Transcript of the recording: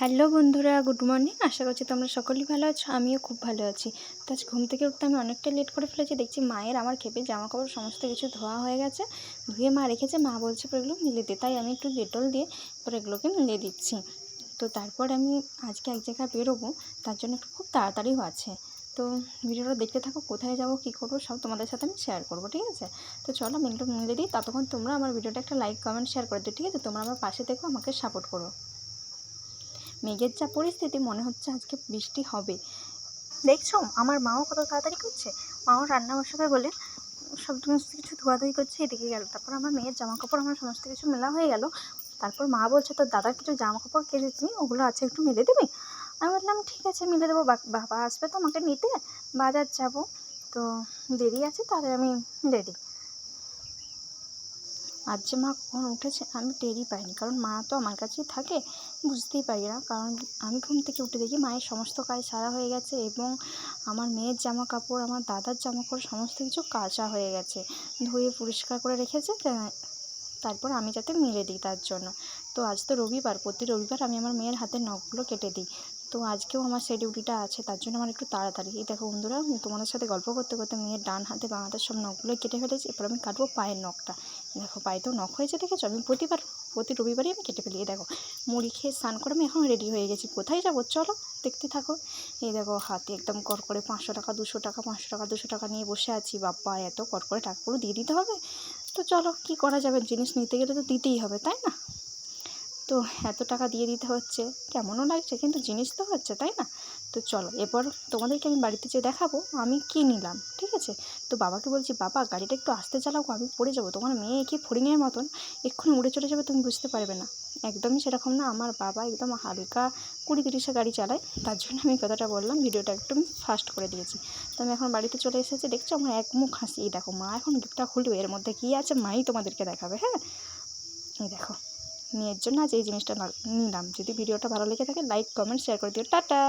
Hello বন্ধুরা, good morning. আশা করছি তোমরা সকলেই ভালো আছো, আমিও খুব ভালো আছি। তো আজ ঘুম থেকে উঠতে আমি অনেকটা লেট করে ফেলেছি, দেখছি মায়ের আমার খেপে জামা কাপড় সমস্ত কিছু ধোয়া হয়ে গেছে। ধুয়ে মা রেখেছে, মা বলছে এগুলো মিলে দে তাই আমি একটু ডেটল দিয়ে পরে এগুলোকে মিলে দিচ্ছি। তো তারপর আমি আজকে এক জায়গায় বেরোবো, তার জন্য একটু খুব তাড়াতাড়িও আছে। তো ভিডিওটা দেখতে থাকো, কোথায় যাব, কী করব, সব তোমাদের সাথে আমি শেয়ার করব, ঠিক আছে? তো চলো আমি একটু মিলে দিই, ততক্ষণ তোমরা আমার ভিডিওটা একটা লাইক কমেন্ট শেয়ার করে দিও, ঠিক আছে? তোমরা আমার পাশে থেকো, আমাকে সাপোর্ট করো। মেঘের যা পরিস্থিতি, মনে হচ্ছে আজকে বৃষ্টি হবে। দেখছ? আমার মাও কত তাড়াতাড়ি করছে। মাও রান্না বসাবে বলে সব সমস্ত কিছু ধোয়াধুয়ি করছে, এদিকে গেল। তারপর আমার মেয়ের জামা কাপড় আমার সমস্ত কিছু মেলা হয়ে গেল। তারপর মা বলছে, তোর দাদার কিছু জামা কাপড় কেটেছি ওগুলো আছে, একটু মেলে দিবি? আমি বললাম, ঠিক আছে, মেলে দেবো। বাবা আসবে তো আমাকে নিতে। বাজার যাব। তো দেরি আছে, তাহলে আমি রেডি আজ যে মা কখন উঠেছে আমি টেরই পাইনি। কারণ মা তো আমার কাছেই থাকে, বুঝতেই পারি না। কারণ আমি ঘুম থেকে উঠে দেখি মায়ের সমস্ত কাজ সারা হয়ে গেছে এবং আমার মেয়ের জামা কাপড় আমার দাদার জামা কাপড় সমস্ত কিছু কাচা হয়ে গেছে। ধুয়ে পরিষ্কার করে রেখেছে তারপর আমি যাতে মেলে দিই তার জন্য। তো আজ তো রবিবার, প্রতি রবিবার আমি আমার মেয়ের হাতের নখগুলো কেটে দিই। তো আজকেও আমার সেই ডিউটিটা আছে, তার জন্য আমার একটু তাড়াতাড়ি। এই দেখো বন্ধুরা তোমাদের সাথে গল্প করতে করতে মেয়ের ডান হাতে বাঁ হাতের সব নখগুলো কেটে ফেলেছি, এরপর আমি কাটবো পায়ের নখটা। দেখো পায়ে তো নখ হয়েছে, দেখেছ? আমি প্রতিবার, প্রতি রবিবারই আমি কেটে ফেলি। এই দেখো, মুড়ি খেয়ে স্নান করে আমি এখন রেডি হয়ে গেছি। কোথায় যাব? চলো, দেখতে থাকো। এই দেখো, হাতে একদম কর করে পাঁচশো টাকা, দুশো টাকা, পাঁচশো টাকা, দুশো টাকা নিয়ে বসে আছি। বাপ্পা, এত কর করে টাকাগুলো দিয়ে দিতে হবে? তো চলো, কি করা যাবে? জিনিস নিতে গেলে তো দিতেই হবে, তাই না? তো এত টাকা দিয়ে দিতে হচ্ছে। কেমনও লাগছে কিন্তু জিনিস তো হচ্ছে তাই না? তো চলো এরপর তোমাদেরকে আমি বাড়িতে যেয়ে দেখাবো আমি কী নিলাম ঠিক আছে? তো বাবাকে বলছি বাবা গাড়িটা একটু আস্তে চালাও গো, আমি পড়ে যাব। তোমার মেয়ে কি ফড়িংয়ের মতন? এক্ষুনি উড়ে চলে যাবে তুমি বুঝতে পারবে না। একদমই সেরকম না আমার বাবা একদম হালকা কুড়ি তিরিশে গাড়ি চালায় তার জন্য আমি কথাটা বললাম ভিডিওটা একটু ফাস্ট করে দিয়েছি। তো আমি এখন বাড়িতে চলে এসেছি দেখছ? আমার এক মুখ হাসি দেখো মা এখন গিফটটা খুলবে এর মধ্যে কী আছে মাই তোমাদেরকে দেখাবে হ্যাঁ? এই দেখো মেয়ের জন্য আজ এই জিনিসটা নিলাম। যদি ভিডিওটা ভালো লেগে থাকে লাইক কমেন্ট শেয়ার করে দিও। টাটা!